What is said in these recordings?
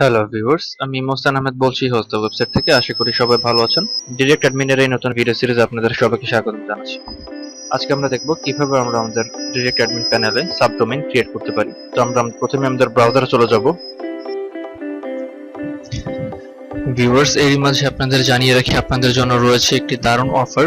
Hello viewers আমি মোস্তান আহমেদ বলছি host website থেকে। আশা করি সবাই ভালো আছেন। ডিরেক্ট অ্যাডমিনের এই নতুন ভিডিও সিরিজ আপনাদের সবাইকে স্বাগত জানাচ্ছি। আজকে আমরা দেখব কীভাবে আমরা আমাদের ডিরেক্ট অ্যাডমিন প্যানেলে সাবডোমেইন ক্রিয়েট করতে পারি। তো আমরা প্রথমে আমাদের ব্রাউজারে চলে যাব। ভিউয়ার্স এর মাঝে আপনাদের জানিয়ে রাখি, আপনাদের জন্য রয়েছে একটি দারুণ অফার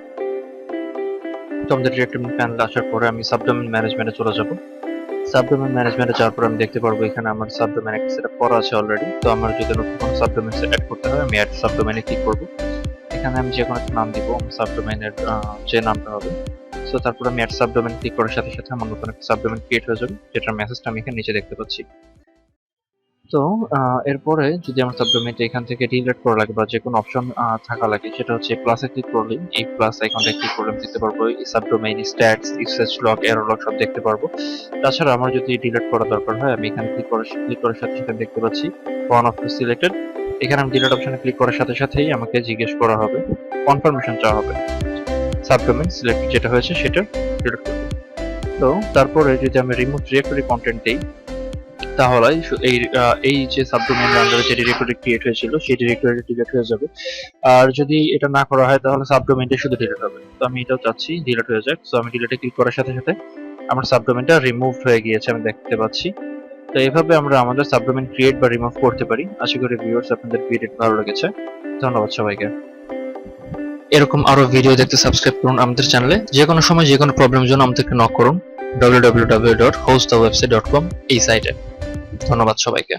তো আমাদের ডিরেক্ট প্যানেলে আসার পরে আমি সাবডোমেন ম্যানেজমেন্টে চলে যাব। সাবডোমেন ম্যানেজমেন্টে যাওয়ার পর আমি দেখতে পারব এখানে আমার সাবডোমেন একটা সেটআপ করা আছে অলরেডি তো আমার যদি নতুন কোনো সাবডোমেন অ্যাড করতে হয়, আমি অ্যাড সাবডোমেনে ক্লিক করব। এখানে আমি যে কোনো একটা নাম দিব, আমার সাবডোমেনের যে নামটা হবে। সো তারপর আমি অ্যাড সাবডোমেন ক্লিক করার সাথে সাথে আমার নতুন একটা সাবডোমেন ক্রিয়েট হয়ে যাবে, যেটার মেসেজটা আমি এখানে নিচে দেখতে পাচ্ছি। তো এরপরে যদি আমার সাবডোমেনটা এখান থেকে ডিলিট করা লাগে বা যে কোনো অপশন থাকা লাগে, সেটা হচ্ছে প্লাসে ক্লিক করলে এই প্লাস আইকনটা ক্লিক করলে দেখতে পারব, এই subdomain stats usage log error log সব দেখতে পারব। তাছাড়া আমার যদি ডিলিট করা দরকার হয়, আমি এখানে ক্লিক করে ক্লিক করার সাথে সাথে দেখতে পাচ্ছি ওয়ান অফ টু সিলেক্টেড এখানে আমি ডিলিট অপশনে ক্লিক করার সাথে সাথেই আমাকে জিজ্ঞেস করা হবে কনফার্মেশন চাওয়া হবে। সাবডোমেইন সিলেক্ট যেটা হয়েছে সেটা ডিলিট করবে তো, তারপরে যদি আমি রিমুভ ডিরেক্টরি কন্টেন্ট দেই তাহলে এই এই যে সাবডোমেইন আন্ডারে যে ডিরেক্টরি ক্রিয়েট হয়েছিল সেই ডিরেক্টরি ডিলিট হয়ে যাবে। আর যদি এটা না করা হয়, তাহলে সাবডোমেইনটা শুধু ডিলিট হবে। তো আমি এটাও চাচ্ছি ডিলিট হয়ে যাক। সো আমি ডিলিটে ক্লিক করার সাথে সাথে আমার সাবডোমেনটা রিমুভ হয়ে গিয়েছে, আমি দেখতে পাচ্ছি। তো এইভাবে আমরা আমাদের সাবডোমেন ক্রিয়েট বা রিমুভ করতে পারি। আশা করি ভিউয়ার্স আপনাদের ভিডিও ভালো লেগেছে। ধন্যবাদ সবাইকে। এরকম আরও ভিডিও দেখতে সাবস্ক্রাইব করুন আমাদের চ্যানেলে যে কোনো সময় যে কোনো প্রবলেমের জন্য আমাদেরকে নক করুন। www.hostthewebsite.com এই সাইটে ধন্যবাদ সবাইকে।